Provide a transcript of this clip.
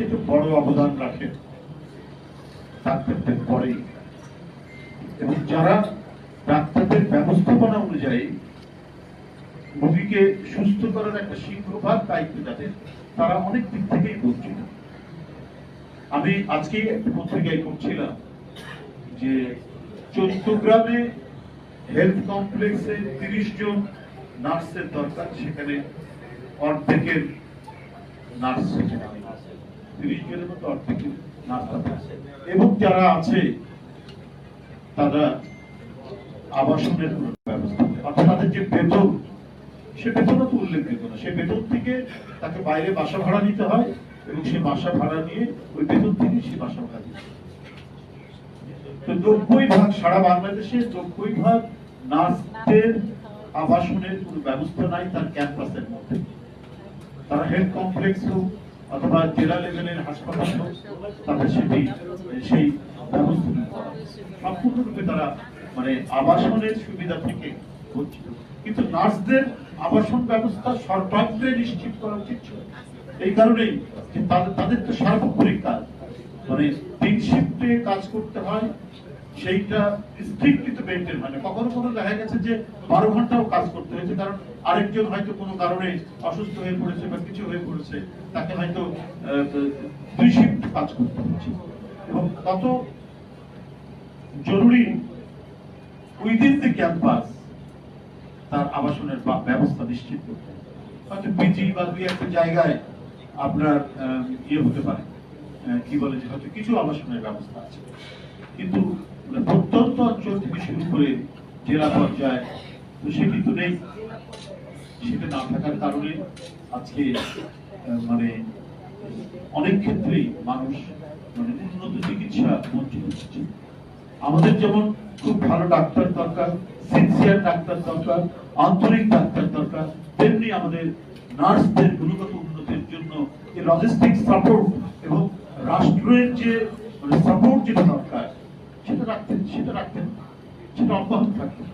সবচেয়ে বড় অবদান রাখে। ডাক্তারদের পরেই এবং যারা ডাক্তারদের ব্যবস্থাপনা অনুযায়ী রোগীকে সুস্থ করার একটা সিংহভাগ দায়িত্ব যাদের তারা অনেক দিক থেকেই বলছিল আমি আজকে একটা পত্রিকায় করছিলাম যে চট্টগ্রামে হেলথ কমপ্লেক্সে তিরিশ জন নার্সের দরকার, সেখানে অর্ধেকের নার্স সেখানে। তিরিশ জনের মতো এবং যারা আছে, তারা আবাসনের ব্যবস্থা অর্থাৎ তাদের যে বেতন, সে বেতনও তো উল্লেখযোগ্য না সে বেতন থেকে তাকে বাইরে বাসা ভাড়া নিতে হয় এবং সে বাসা ভাড়া নিয়ে ওই বেতন থেকে সে বাসা ভাড়া দিতে তো নব্বই ভাগ সারা বাংলাদেশে নব্বই ভাগ নার্সদের আবাসনের কোনো ব্যবস্থা নাই তার ক্যাম্পাসের মধ্যে। তারা হেলথ কমপ্লেক্স হোক অথবা জেলা লেভেলের হাসপাতাল হোক তাদের সেটি সেই ব্যবস্থা সম্পূর্ণরূপে তারা মানে আবাসনের সুবিধা থেকে বঞ্চিত। কিন্তু নার্সদের আবাসন ব্যবস্থা সর্বাগ্রে নিশ্চিত করা উচিত ছিল। এই কারণেই যে তাদের তাদের তো সার্বক্ষণিক কাজ। মানে তিন শিফটে কাজ করতে হয় সেইটা স্ট্রিক্টলি তো মেনটেন হয় না কখনো কখনো দেখা গেছে যে বারো ঘন্টাও কাজ করতে হয়েছে, কারণ আরেকজন হয়তো কোনো কারণে অসুস্থ হয়ে পড়েছে বা কিছু হয়ে পড়েছে, তাকে হয়তো দুই শিফট কাজ করতে হচ্ছে এবং তত জরুরি উইদিন দি ক্যাম্পাস তার আবাসনের ব্যবস্থা নিশ্চিত করতে হয়তো পিজি বা দুই একটা জায়গায় আপনার ইয়ে হতে পারে। কি বলে যে হয়তো কিছু আবাসনের ব্যবস্থা আছে। কিন্তু মানে প্রত্যন্ত অঞ্চল থেকে শুরু করে জেলা পর্যায়ে, তো সেটি তো নেই। সেটা না থাকার কারণে আজকে মানে অনেক ক্ষেত্রেই মানুষ মানে উন্নত চিকিৎসা বঞ্চিত হচ্ছে। আমাদের যেমন খুব ভালো ডাক্তার দরকার সিনসিয়ার ডাক্তার দরকার, আন্তরিক ডাক্তার দরকার, তেমনি আমাদের নার্সদের গুণগত উন্নতির জন্য এই লজিস্টিক সাপোর্ট রাষ্ট্রের যে মানে সাপোর্ট যেটা দরকার সেটা রাখতেন সেটা রাখতেন সেটা অব্যাহত থাকতেন